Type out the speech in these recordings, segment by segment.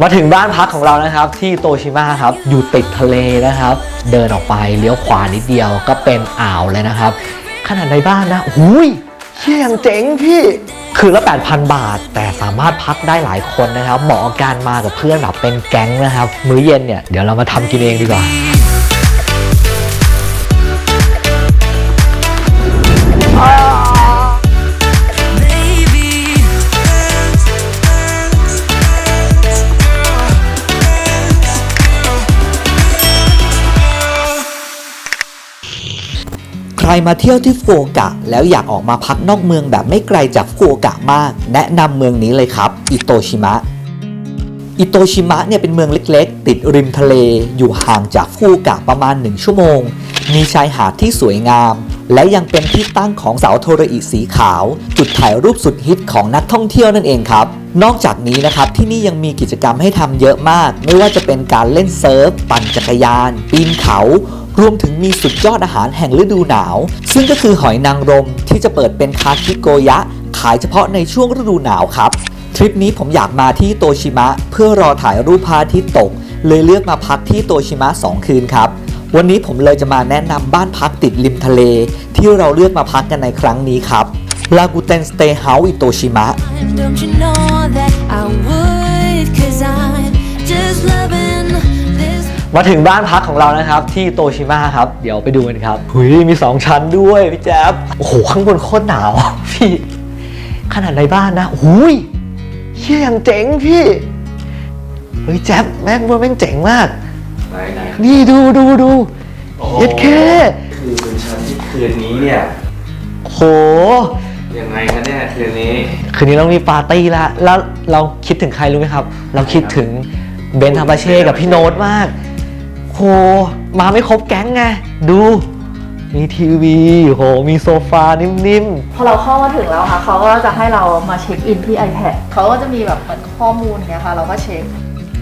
มาถึงบ้านพักของเรานะครับ ที่โตชิมะครับอยู่ติดทะเลนะครับ เดินออกไปเลี้ยวขวานิดเดียวก็เป็นอ่าวเลยนะครับ ขนาดในบ้านนะหุยเชี่ยงเจ๋งพี่ คือละ 8,000 บาท แต่สามารถพักได้หลายคนนะครับ เหมาะกับการมากับเพื่อนแบบเป็นแก๊งนะครับ มื้อเย็นเนี่ยเดี๋ยวเรามาทำกินเองดีกว่า ใครมาเที่ยวที่ฟุกุโอกะ แล้วอยากออกมาพักนอกเมืองแบบไม่ไกลจากฟุกุโอกะมาก แนะนำเมืองนี้เลยครับ อิโตชิมะอิโตชิมะเนี่ยเป็นเมืองเล็กๆ ติดริมทะเลอยู่ห่างจากฟุกุโอกะประมาณ 1 ชั่วโมง มีชายหาดที่สวยงาม และยังเป็นที่ตั้งของเสาโทรอิสีขาว จุดถ่ายรูปสุดฮิตของนักท่องเที่ยวนั่นเองครับ นอกจากนี้นะครับที่นี่ยังมีกิจกรรมให้ทำเยอะมาก ไม่ว่าจะเป็นการเล่นเซิร์ฟ ปั่นจักรยาน ปีนเขา รวมถึงมีสุดยอดอาหารแห่งฤดูหนาว ซึ่งก็คือหอยนางรมที่จะเปิดเป็นคาคิโกยะ ขายเฉพาะในช่วงฤดูหนาวครับ ทริปนี้ผมอยากมาที่โตชิมะ เพื่อรอถ่ายรูปพระอาทิตย์ตก เลยเลือกมาพักที่โตชิมะ 2 คืนครับ วันนี้ผมเลยจะมาแนะนำบ้านพักติดริมทะเล ที่เราเลือกมาพักกันในครั้งนี้ครับลากูเตนสเตย์เฮาส์อิโตชิมะ มาถึงบ้านพักของเรานะครับ ที่โตชิมะครับ เดี๋ยวไปดูกันครับหุยมี 2 ชั้นด้วยพี่แจ๊บโอ้โห ข้างบนโคตรหนาว พี่ ขนาดในบ้านนะหุยเชี่ยยังเจ๋งพี่เฮ้ยแจ๊บแม่งบนแม่งเจ๋งมาก ไหนไหนนี่ดูดูดูโอ้เย็ดแค่คือเป็นชั้นที่คืนนี้เนี่ยโหยังไงกันเนี่ยคืนนี้คืนนี้เรามีปาร์ตี้ละแล้วเราคิดถึงใครรู้ไหมครับ เราคิดถึงเบนทาบาเช่กับพี่โน้ตมาก โหมาไม่ครบแก๊งไง ดู มีทีวีโหมีโซฟานิ่มพอเราเข้ามาถึงแล้วค่ะ เขาก็จะให้เรามาเช็คอินที่ iPad เขาก็จะมีแบบเหมือนข้อมูลเนี้ยค่ะ เราก็เช็ค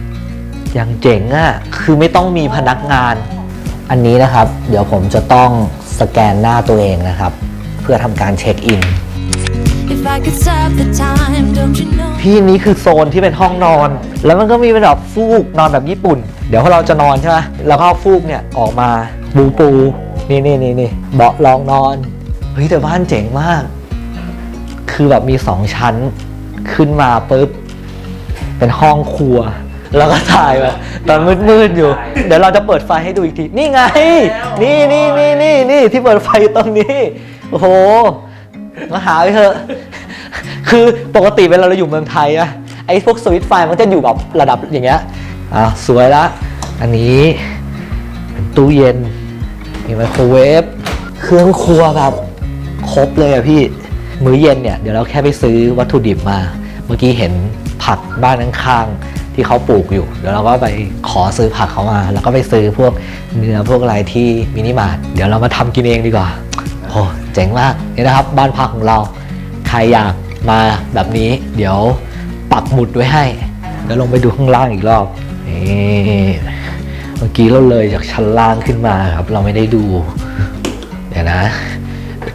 ๆ อย่างเจ๋งอะ่ะ คือไม่ต้องมีพนักงาน อันนี้นะครับ เดี๋ยวผมจะต้องสแกนหน้าตัวเองนะครับ เพื่อทำการเช็คอิน พี่นี้คือโซนที่เป็นห้องนอน แล้วมันก็มีเป็นแบบฟูกนอนแบบญี่ปุ่น เดี๋ยวพอเราจะนอนใช่ไหมเราก็ฟูกเนี่ยออกมาปูปู นี่นี่นี่นี่เบาะรองนอน เฮ้ยแต่บ้านเจ๋งมาก คือแบบมีสองชั้นขึ้นมาปุ๊บ เป็นห้องครัว แล้วก็ถ่ายแบบตอนมืดๆอยู่ เดี๋ยวเราจะเปิดไฟให้ดูอีกที นี่ไง นี่นี่นี่นี่นี่ที่เปิดไฟตรงนี้ โอ้โห มาหาไปเถอะ คือปกติเวลาเราอยู่เมืองไทยอะไอ้พวกสวิตไฟมันจะอยู่แบบระดับอย่างเงี้ย อะสวยละ อันนี้เป็นตู้เย็น มีไมโครเวฟ เครื่องครัวแบบครบเลยอะพี่ มื้อเย็นเนี่ยเดี๋ยวเราแค่ไปซื้อวัตถุดิบมา เมื่อกี้เห็นผักบ้านข้างๆที่เขาปลูกอยู่ เดี๋ยวเราก็ไปขอซื้อผักเขามา แล้วก็ไปซื้อพวกเนื้อพวกอะไรที่มินิมาร์ท เดี๋ยวเรามาทำกินเองดีกว่า โอ้ เจ๋งมากนี่นะครับบ้านพักของเราใครอยากมาแบบนี้ เดี๋ยวปักหมุดไว้ให้เดี๋ยวลงไปดูข้างล่างอีกรอบนี่เมื่อกี้เราเลยจากชั้นล่างขึ้นมาครับ เราไม่ได้ดูเดี๋ยวนะ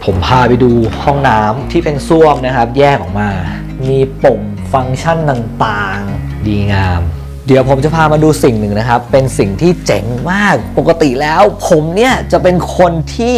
ผมพาไปดูห้องน้ำที่เป็นส้วมนะครับ แยกออกมา มีปุ่มฟังก์ชันต่างๆ ดีงาม เดี๋ยวผมจะพามาดูสิ่งหนึ่งนะครับ เป็นสิ่งที่เจ๋งมาก ปกติแล้วผมเนี่ยจะเป็นคนที่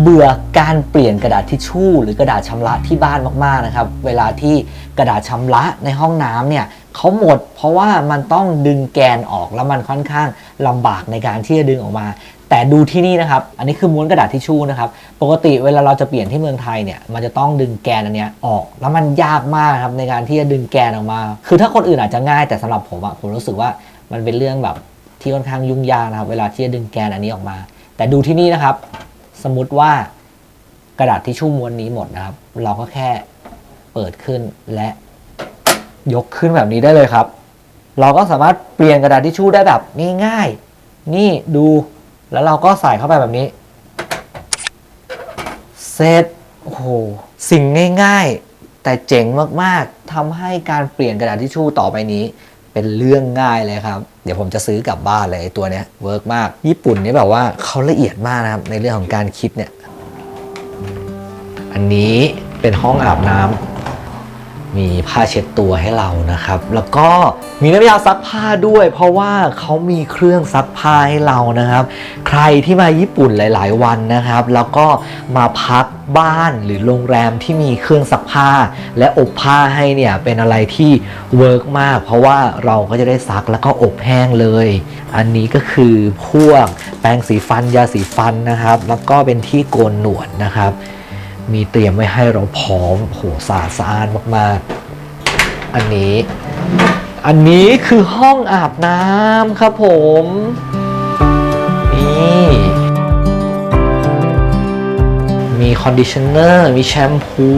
เบื่อการเปลี่ยนกระดาษทิชชู่ หรือกระดาษชำระที่บ้านมากๆนะครับ เวลาที่กระดาษชำระในห้องน้ำเนี่ยเขาหมด เพราะว่ามันต้องดึงแกนออกแล้วมันค่อนข้างลำบากในการที่จะดึงออกมา แต่ดูที่นี่นะครับ อันนี้คือม้วนกระดาษทิชชู่นะครับ ปกติเวลาเราจะเปลี่ยนที่เมืองไทยเนี่ย มันจะต้องดึงแกนอันเนี้ยออก แล้วมันยากมากครับในการที่จะดึงแกนออกมา คือถ้าคนอื่นอาจจะง่าย แต่สำหรับผมอะผมรู้สึกว่ามันเป็นเรื่องแบบที่ค่อนข้างยุ่งยากนะครับ เวลาที่จะดึงแกนอันนี้ออกมา แต่ดูที่นี่นะครับ สมมติว่ากระดาษทิชชู่ม้วนนี้หมดนะครับ เราก็แค่เปิดขึ้นและยกขึ้นแบบนี้ได้เลยครับ เราก็สามารถเปลี่ยนกระดาษทิชชู่ได้แบบง่ายๆ นี่ดู แล้วเราก็ใส่เข้าไปแบบนี้เสร็จโอ้โหสิ่งง่ายๆ แต่เจ๋งมากๆทำให้การเปลี่ยนกระดาษทิชชู่ต่อไปนี้ เป็นเรื่องง่ายเลยครับ เดี๋ยวผมจะซื้อกลับบ้านเลยตัวเนี้ยเวิร์กมาก ญี่ปุ่นนี่แบบว่าเขาละเอียดมากนะครับ ในเรื่องของการคิดเนี่ย อันนี้เป็นห้องอาบน้ำ มีผ้าเช็ดตัวให้เรานะครับ แล้วก็มีน้ำยาซักผ้าด้วย เพราะว่าเขามีเครื่องซักผ้าให้เรานะครับ ใครที่มาญี่ปุ่นหลาย ๆ วันนะครับ แล้วก็มาพักบ้านหรือโรงแรมที่มีเครื่องซักผ้า และอบผ้าให้เนี่ยเป็นอะไรที่เวิร์กมาก เพราะว่าเราก็จะได้ซักแล้วก็อบแห้งเลย อันนี้ก็คือพวกแปรงสีฟันยาสีฟันนะครับ แล้วก็เป็นที่โกนหนวดนะครับ มีเตรียมไว้ให้เราพร้อมโหสะอาดสะอ้านมากๆ อันนี้ อันนี้คือห้องอาบน้ำครับผมนี่มีคอนดิชเนอร์ มีแชมพู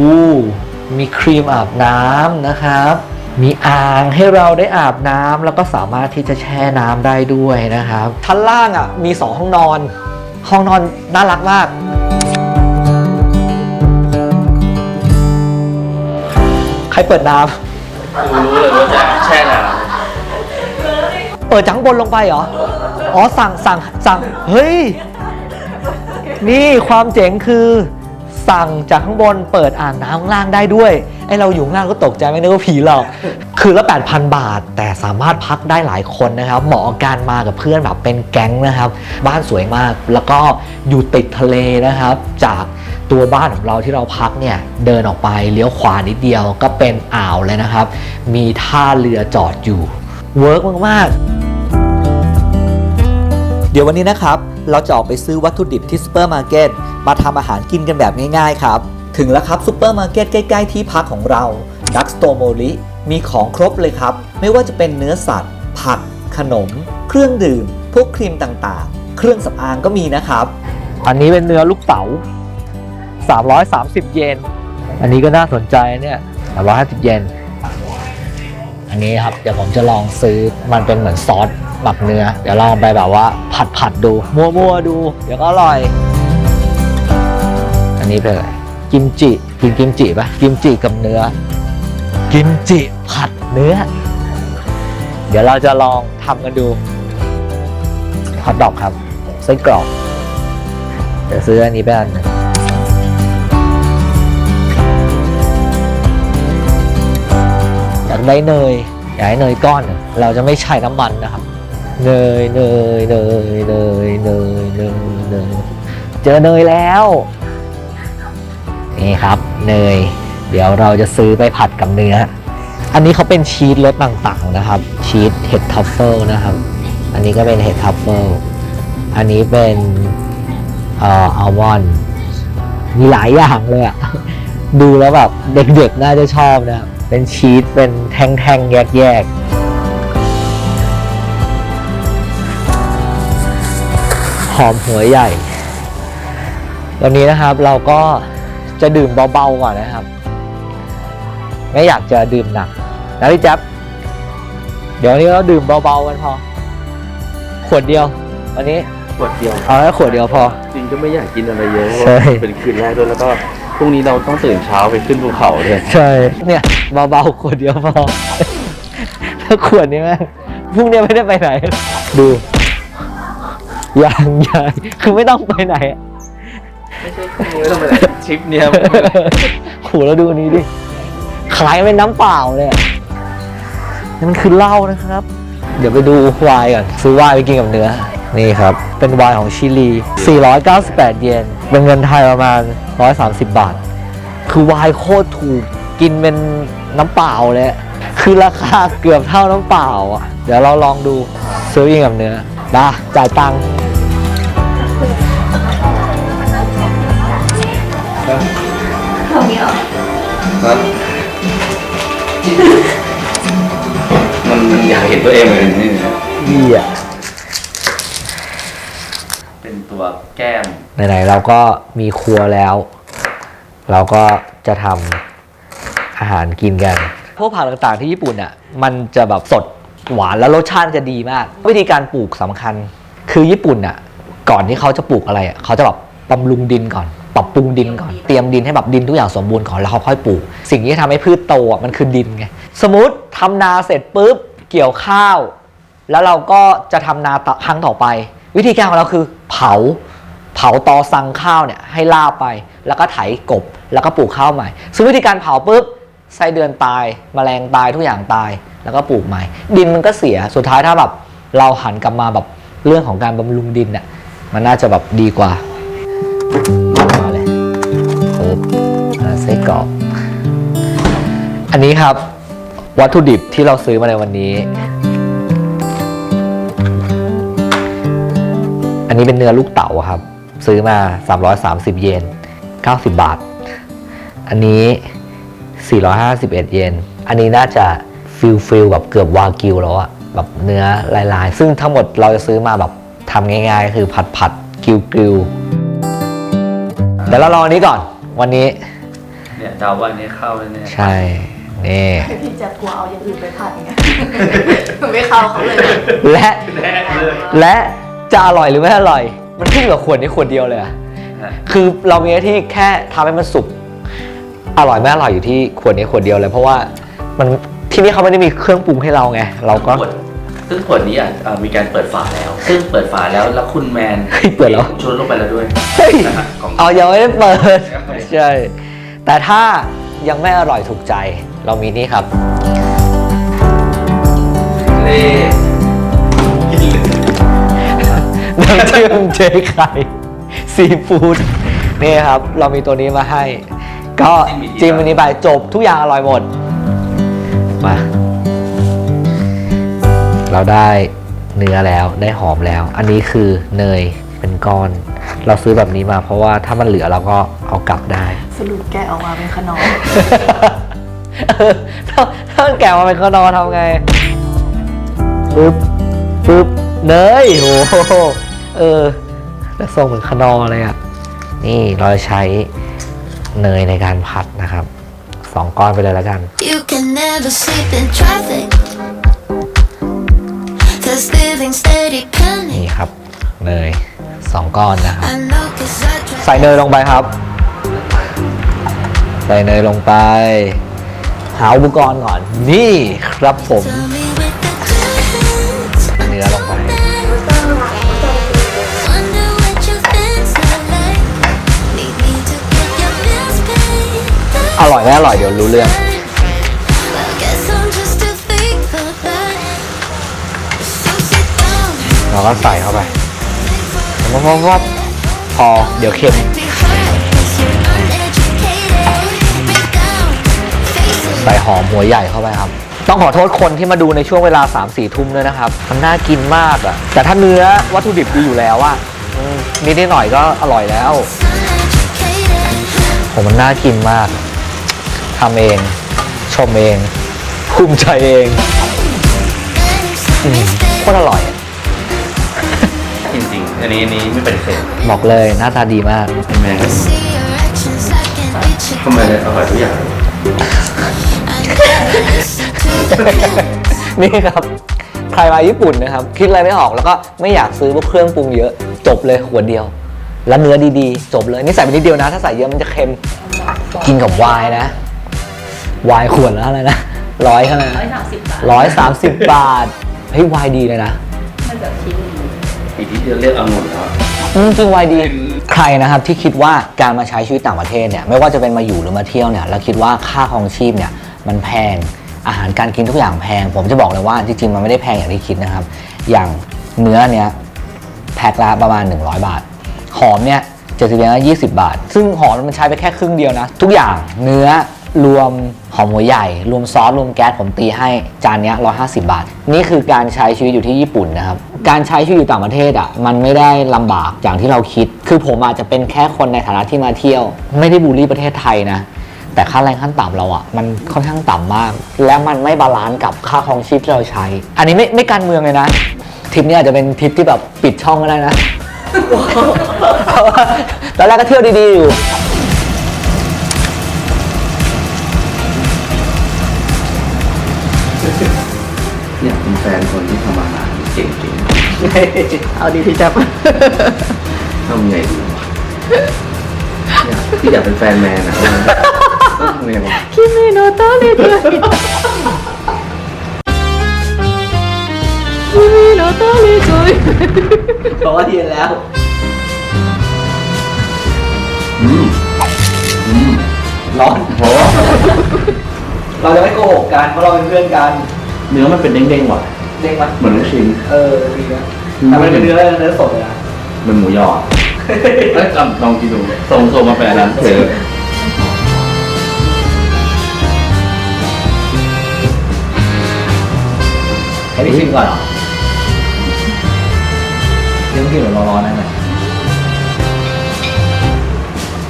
มีครีมอาบน้ำนะครับ มีอ่างให้เราได้อาบน้ำแล้วก็สามารถที่จะแช่น้ำได้ด้วยนะครับ ชั้นล่างอะมี 2 ห้องนอน ห้องนอนน่ารักมาก ใครเปิดน้ำดูรู้เลยว่าจะแช่น้เปิดจากข้างบนลงไปเหรอ อ๋อสั่งสั่งสั่ง เฮ้ย นี่ความเจ๋งคือสั่งจากข้างบนเปิดอ่างน้ำข้างล่างได้ด้วยไอเราอยู่ข้างล่างก็ตกใจไม่นึกว่าผีหรอก คือละ 8,000 บาท แต่สามารถพักได้หลายคนนะครับ เหมาะกับการมากับเพื่อนแบบเป็นแก๊งนะครับ บ้านสวยมากแล้วก็อยู่ติดทะเลนะครับ จาก ตัวบ้านของเราที่เราพักเนี่ยเดินออกไปเลี้ยวขวานิดเดียวก็เป็นอ่าวเลยนะครับ มีท่าเรือจอดอยู่เวิร์กมากๆ เดี๋ยววันนี้นะครับ เราจะออกไปซื้อวัตถุดิบที่ซูเปอร์มาร์เก็ตมาทำอาหารกินกันแบบง่ายๆครับ ถึงแล้วครับซูเปอร์มาร์เก็ตใกล้ๆที่พักของเราดักสโตโมลิมีของครบเลยครับ ไม่ว่าจะเป็นเนื้อสัตว์ ผัก ขนม เครื่องดื่ม พวกครีมต่างๆ เครื่องสำอางก็มีนะครับ อันนี้เป็นเนื้อลูกเต๋า 330 เยน อันนี้ก็น่าสนใจเนี่ย350 เยน อันนี้ครับ เดี๋ยวผมจะลองซื้อมันเป็นเหมือนซอสหมักเนื้อ เดี๋ยวลองไปแบบว่าผัดผัดดู มั่วดู เดี๋ยวก็อร่อย อันนี้เป็นอะไรกิมจิกินกิมจิปะกิมจิกับเนื้อ กิมจิผัดเนื้อ เดี๋ยวเราจะลองทำกันดูฮอทดอกครับไส้กรอกเดี๋ยวซื้ออันนี้ไปอันนึงากได้เนยอยากได้เนยก้อน เราจะไม่ใช้น้ำมันนะครับ เนยเนยเนยเนยเนยเนยเนยเจอเนยแล้วนี่ครับเนย เดี๋ยวเราจะซื้อไปผัดกับเนื้อ อันนี้เขาเป็นชีสรสต่างๆนะครับ ชีสเห็ดทัฟเฟิลนะครับ อันนี้ก็เป็นเห็ดทัฟเฟิลอันนี้เป็นเอ่ออัลมอนด์มีหลายอย่างเลยอะดูแล้วแบบเด็กๆน่าจะชอบนะ เป็นชีสเป็นแท่งๆ แยกๆหอมหัวใหญ่วันนี้นะครับเราก็จะดื่มเบาๆก่อนนะครับ ไม่อยากจะดื่มหนักนะพี่แจ๊บเดี๋ยววันนี้เราดื่มเบาๆกันพอ ขวดเดียว วันนี้ำขวดเดียว เอาแค่ขวดเดียวพอ จริงก็ไม่อยากกินอะไรเยอะเพราะใช่ว่าเป็นคืนแรกด้วยแล้วก็ พรุ่งนี้เราต้องตื่นเช้าไปขึ้นภูเขาด้วยใช่ เนี่ยเบาๆขวดเดียวพอ ถ้าขวดนี้แม่งพรุ่งนี้ไม่ได้ไปไหน ดูยังยังคือไม่ต้องไปไหนอะไม่ต้องไปไหนทริปเนี้ยโหแล้วดูอันนี้ดิ ขายเป็นน้ำเปล่าเลยอะนี่มันคือเหล้านะครับ เดี๋ยวไปดูไวน์ก่อนซื้อไวน์ไปกินกับเนื้อ นี่ครับ เป็นไวน์ของชิลี 498 เยน เป็นเงินไทยประมาณ 130 บาท คือไวน์โคตรถูกกินเป็นน้ำเปล่าเลยอะคือราคาเกือบเท่าน้ำเปล่าอะ เดี๋ยวเราลองดูซื้อกินกับเนื้อได้จ่ายตังค์ครับมันมันอยากเห็นตัวเองเหมือนนี่นะเหี้ย เป็น ตัวแก้มไหนๆเราก็มีครัวแล้ว เราก็จะทำอาหารกินกัน พวกผักต่างๆที่ญี่ปุ่นอะมันจะแบบสดหวานแล้วรสชาติจะดีมาก วิธีการปลูกสำคัญ คือญี่ปุ่นอะก่อนที่เขาจะปลูกอะไรอะเขาจะแบบบำรุงดินก่อน ปรับปรุงดินก่อน เตรียมดินให้แบบดินทุกอย่างสมบูรณ์ก่อนแล้วเขาค่อยปลูก สิ่งที่ทำให้พืชโตอะมันคือดินไง สมมติทำนาเสร็จปุ๊บเกี่ยวข้าว แล้วเราก็จะทำนาต่อครั้งต่อไป วิธีการของเราคือเผาเผาตอสังข้าวเนี่ยให้ลาบไป แล้วก็ไถกบแล้วก็ปลูกข้าวใหม่ ซึ่งวิธีการเผาปุ๊บไส้เดือนตายแมลงตายทุกอย่างตาย แล้วก็ปลูกใหม่ ดินมันก็เสียสุดท้ายถ้าแบบเราหันกลับมาแบบเรื่องของการบำรุงดินเนี่ยมันน่าจะแบบดีกว่ามาเลยปึ๊บไส้กรอกอันนี้ครับวัตถุดิบที่เราซื้อมาในวันนี้ นนี้เป็นเนื้อลูกเต๋าครับ ซื้อมา 330 เยน 90 บาท อันนี้ 451 เยน อันนี้น่าจะฟิลฟิลแบบเกือบวากิวแล้วอะแบบเนื้อลายๆ ซึ่งทั้งหมดเราจะซื้อมาแบบทำง่ายๆ คือผัดผัดๆกิวกิวเดี๋ยวเราลองอันนี้ก่อน วันนี้ เนี่ยเดาว่าอันนี้เข้าแล้วเนี่ยใช่ นี่ พี่แจะกลัวเอาอย่างอื่นไปผัดอย่างเงี้ยไม่เข้าเขาเลย และ แน่เลย และ จะอร่อยหรือไม่อร่อย มันขึ้นอยู่กับขวดนี้ขวดเดียวเลยอะฮะคือเรามีหน้าที่แค่ทำให้มันสุกอร่อยไม่อร่อยอยู่ที่ขวดนี้ขวดเดียวเลยเพราะว่ามันที่นี่เขาไม่ได้มีเครื่องปรุงให้เราไงเราก็ขวดซึ่งขวดนี้อะเอ่อมีการเปิดฝาแล้ว ซึ่งเปิดฝาแล้วแล้วคุณแมนเฮ้ยเปิดแล้วชวนลงไปแล้วด้วยเฮ้ยนะฮะของเอายังไม่ได้เปิดครับใช่แต่ถ้ายังไม่อร่อยถูกใจเรามีนี่ครับ น้ำจิ้มเจไข่ซีฟู้ดนี่ครับ เรามีตัวนี้มาให้ ก็จิ้มอันนี้ไปจบทุกอย่างอร่อยหมด มา เราได้เนื้อแล้วได้หอมแล้ว อันนี้คือเนยเป็นก้อน เราซื้อแบบนี้มาเพราะว่าถ้ามันเหลือเราก็เอากลับได้ สรุปแกะออกมาเป็นขนมถ้าถ้ามันแกะมาเป็นขนอนทำไงปึ๊บปึ๊บเนยโอ้ เออ แล้วทรงเหมือนขนอเลยอะ นี่เราจะใช้เนยในการผัดนะครับสองก้อนไปเลยแล้วกัน You can never sleep in traffic. Cause living steady panic. นี่ครับเนยสองก้อนนะครับ I know cause I try. ใส่เนยลงไปครับ ใส่เนยลงไป หาอุปกรณ์ก่อน นี่ครับผม Tell me อร่อยไม่อร่อยเดี๋ยวรู้เรื่อง เราก็ใส่เข้าไปวับวับวับพอเดี๋ยวเค็มใส่หอมหัวใหญ่เข้าไปครับ ต้องขอโทษคนที่มาดูในช่วงเวลา 3 4 ทุ่มด้วยนะครับมันน่ากินมากอะแต่ถ้าเนื้อวัตถุดิบดีอยู่แล้วอะอืมนิดนิดหน่อยก็อร่อยแล้ว ผมมันน่ากินมาก ทำเอง ชมเองภูมิใจเองอืมโคตรอร่อยอะจริงๆ อันนี้อันนี้ไม่เป็นเศษบอกเลยหน้าตาดีมาก แมน See your actions, I can reach you. ทำไมเลยอร่อยทุกอย่าง I never listen to the นี่ครับ ใครมาญี่ปุ่นนะครับ คิดอะไรไม่ออกแล้วก็ไม่อยากซื้อพวกเครื่องปรุงเยอะ จบเลยขวดเดียว แล้วเนื้อดีๆ จบเลยนี่ใส่ไปนิดเดียวนะ ถ้าใส่เยอะมันจะเค็ม กินกับไวน์นะ ไวน์ขวดแล้วอะไรนะร้อยเท่าไหร่ร้อยสามสิบบาทร้อยสามสิบบาทเฮ้ยไวน์ดีเลยนะมันแบบคิดดีอีกที่จะเรียกองุ่นแล้วอืมจริงไวน์ดี ใครนะครับที่คิดว่าการมาใช้ชีวิตต่างประเทศเนี่ยไม่ว่าจะเป็นมาอยู่หรือมาเที่ยวเนี่ยแล้วคิดว่าค่าครองชีพเนี่ยมันแพงอาหารการกินทุกอย่างแพง ผมจะบอกเลยว่าจริงๆมันไม่ได้แพงอย่างที่คิดนะครับ อย่างเนื้อเนี่ยแพ็คละประมาณ 100 บาท หอมเนี่ยเจ็ดสิบเยนยี่สิบาท ซึ่งหอมมันใช้ไปแค่ครึ่งเดียวนะ ทุกอย่างเนื้อ รวมหอมหัวใหญ่ รวมซอสรวมแก๊สผมตีให้จานนี้ร้อยห้าสิบาท นี่คือการใช้ชีวิตอยู่ที่ญี่ปุ่นนะครับ การใช้ชีวิตอยู่ต่างประเทศอะมันไม่ได้ลำบากอย่างที่เราคิด คือผมอาจจะเป็นแค่คนในฐานะที่มาเที่ยว ไม่ได้บูลลี่ประเทศไทยนะแต่ค่าแรงขั้นต่ำเราอะมันค่อนข้างต่ำมาก และมันไม่บาลานซ์กับค่าครองชีพที่เราใช้ อันนี้ไม่ไม่การเมืองเลยนะทริปนี้อาจจะเป็นทริปที่แบบปิดช่องก็ได้นะตอนแรกก็เที่ยวดีๆอยู่ นแฟนคนที่ทำอาหารเก่งเอาดีพี่แจ๊บๆทำไงดีวะอยากที่อยากเป็นแฟนแมนนะต้องทำไงวะคิมิโนโตะเลยด้วยคิมิโนโตะเลยด้วยเพราะว่าเย็นแล้วอืมอืมร้อนโหเราจะไม่โกหกกันเพราะเราเป็นเพื่อนกัน เนื้อมันเป็นเด้งๆว่ะ เด้งไหมเหมือนลูกชิ้นเออดีนะแต่มันเป็นเนื้อเนื้อสดเลยนะเหมันหมูยอเอ้ยลองลองกินดูส่งส่งมาแปลนั้นเจอให้พี่ชิมก่อนเหรอเดี๋ยวต้องกินแบบร้อนๆนั่นแหละ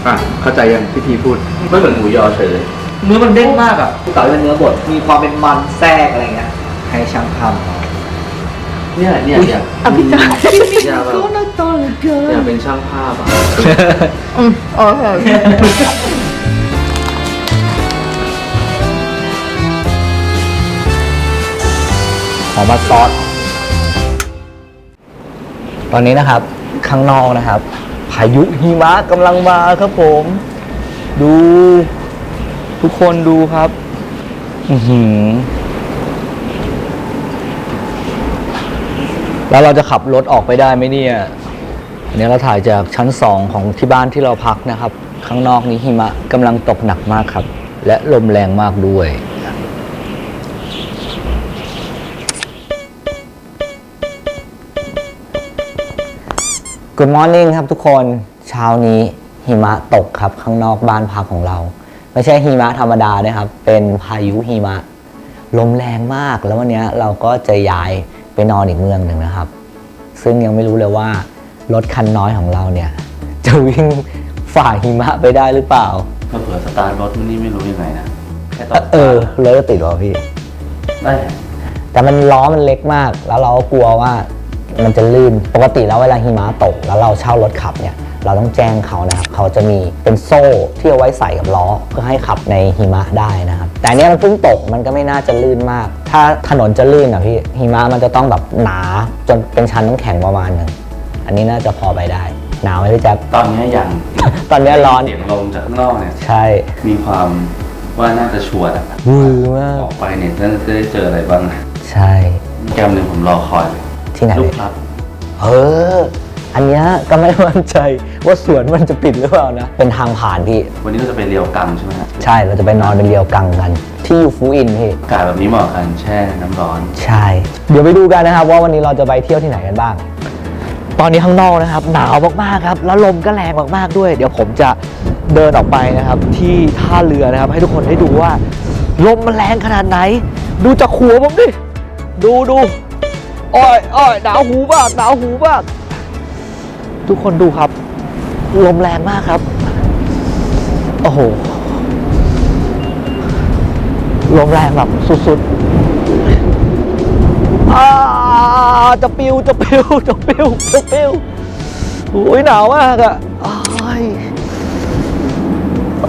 อะเข้าใจยังพิธีพูดไม่เหมือนหมูยอเฉยเลยเนื้อมันเด้งมากอะเก๋าเป็นเนื้อบดมีความเป็นมันแทรกอะไรเงี้ย ให้ช่างทำเอาเนี่ยเนี่ยเนี่ยอะพี่จ๋าอยากแบบอยากเป็นช่างภาพอะอืมโอเคขอมาซอสตอนนี้นะครับ ข้างนอกนะครับ พายุหิมะกำลังมาครับผม ดู ทุกคนดูครับ อือหือ แล้วเราจะขับรถออกไปได้ไหมเนี่ยอันนี้เราถ่ายจากชั้นสองของที่บ้านที่เราพักนะครับ ข้างนอกนี้หิมะกำลังตกหนักมากครับ และลมแรงมากด้วย Good morning ครับทุกคนเช้านี้หิมะตกครับข้างนอกบ้านพักของเรา ไม่ใช่หิมะธรรมดาด้วยครับ เป็นพายุหิมะ ลมแรงมากแล้ววันนี้เราก็จะย้าย ไปนอนอีกเมืองหนึ่งนะครับ ซึ่งยังไม่รู้เลยว่ารถคันน้อยของเราเนี่ย จะวิ่งฝ่าหิมะไปได้หรือเปล่าถ้าเผื่อสตาร์ทรถมันนี่ไม่รู้ยังไงนะแค่ตอนเออรถจะติดเหรอพี่ ได้แหละแต่มันล้อมันเล็กมาก แล้วเราก็กลัวว่ามันจะลื่น ปกติแล้วเวลาหิมะตก แล้วเราเช่ารถขับเนี่ย เราต้องแจ้งเขานะครับ เขาจะมีเป็นโซ่ที่เอาไว้ใส่กับล้อเพื่อให้ขับในหิมะได้นะครับ แต่อันเนี้ยมันเพิ่งตกมันก็ไม่น่าจะลื่นมาก ถ้าถนนจะลื่นอะพี่หิมะมันจะต้องแบบหนาจนเป็นชั้นน้ำแข็งประมาณหนึ่งอันนี้น่าจะพอไปได้ หนาวไหมพี่แจ๊บตอนนี้ยังตอนเนี้ยร้อนเสียงลมจากข้างนอกเนี่ย ใช่ มีความว่าน่าจะชัวร์อะวือมากออกไปเนี่ยน่าจะได้เจออะไรบ้างนะใช่ แกมหนึ่งผมรอคอยเลยที่ไหนลูเลกยครับ เออ อันเนี้ยก็ไม่มั่นใจว่าสวนมันจะปิดหรือเปล่านะ เป็นทางผ่านพี่ วันนี้เราจะไปเรียวกังใช่ไหมฮะใช่เราจะไปนอนเป็นเรียวกังกัน ที่ยูฟูอินพี่ อากาศแบบนี้เหมาะกับการแช่น้ำร้อน ใช่ เดี๋ยวไปดูกันนะครับว่าวันนี้เราจะไปเที่ยวที่ไหนกันบ้าง ตอนนี้ข้างนอกนะครับ หนาวมากๆครับ แล้วลมก็แรงมากๆด้วย เดี๋ยวผมจะเดินออกไปนะครับ ที่ท่าเรือนะครับ ให้ทุกคนได้ดูว่า ลมมันแรงขนาดไหน ดูจากหัวผมดิ ดูดูอ้อยอ้อยหนาวหูมากหนาวหูมาก ทุกคนดูครับ ลมแรงมากครับ โอ้โห ลมแรงแบบสุดๆอาจะปิวจะปิวจะปิวจะปิวโอ้ยหนาวมากอะ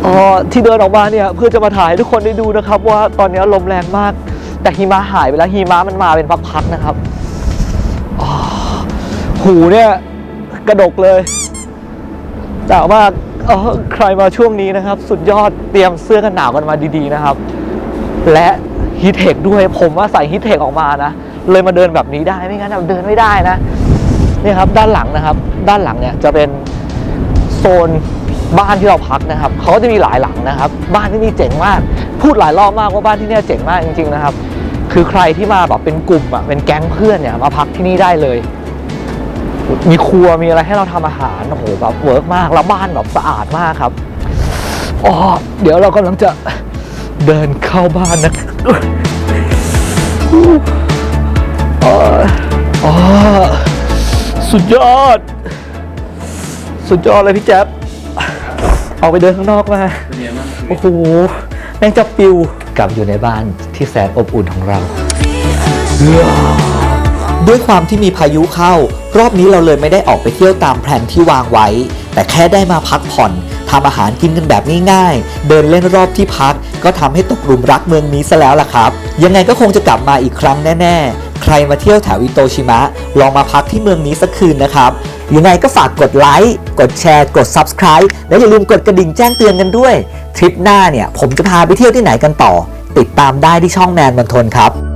อ๋อที่เดินออกมาเนี่ยเพื่อจะมาถ่ายทุกคนได้ดูนะครับ ว่าตอนนี้ลมแรงมาก แต่หิมะหายไปแล้วหิมะมันมาเป็นพักๆนะครับอ๋อหูเนี่ย กระดกเลยหนาวมากเออใครมาช่วงนี้นะครับ สุดยอดเตรียมเสื้อกันหนาวกันมาดีๆนะครับ และฮีทเทคด้วยผมว่าใส่ฮีทเทคออกมานะ เลยมาเดินแบบนี้ได้ไม่งั้นเดินไม่ได้นะนี่ครับด้านหลังนะครับ ด้านหลังเนี่ยจะเป็นโซนบ้านที่เราพักนะครับเขาก็จะมีหลายหลังนะครับ บ้านที่นี่เจ๋งมาก พูดหลายรอบมากว่าบ้านที่นี่เจ๋งมากจริงๆนะครับ คือใครที่มาแบบเป็นกลุ่มอะเป็นแก๊งเพื่อนเนี่ยมาพักที่นี่ได้เลย มีครัวมีอะไรให้เราทำอาหารโอ้โหแบบเวิร์กมากแล้วบ้านแบบสะอาดมากครับอ๋อเดี๋ยวเรากำลังจะเดินเข้าบ้านนะอ๋ออ๋อสุดยอด สุดยอดเลยพี่แจ๊บออกไปเดินข้างนอกมาโอ้โหแม่งจะปิวกลับอยู่ในบ้านที่แสนอบอุ่นของเรา ด้วยความที่มีพายุเข้า รอบนี้เราเลยไม่ได้ออกไปเที่ยวตามแผนที่วางไว้ แต่แค่ได้มาพักผ่อนทำอาหารกินกันแบบง่ายๆ เดินเล่นรอบที่พัก ก็ทำให้ตกหลุมรักเมืองนี้ซะแล้วล่ะครับ ยังไงก็คงจะกลับมาอีกครั้งแน่ๆ ใครมาเที่ยวแถวอิโตชิมะ ลองมาพักที่เมืองนี้สักคืนนะครับ ยังไงก็ฝากกดไลค์ กดแชร์ กด Subscribe และอย่าลืมกดกระดิ่งแจ้งเตือนกันด้วย ทริปหน้าเนี่ยผมจะพาไปเที่ยวที่ไหนกันต่อ ติดตามได้ที่ช่องแมนบันทนครับ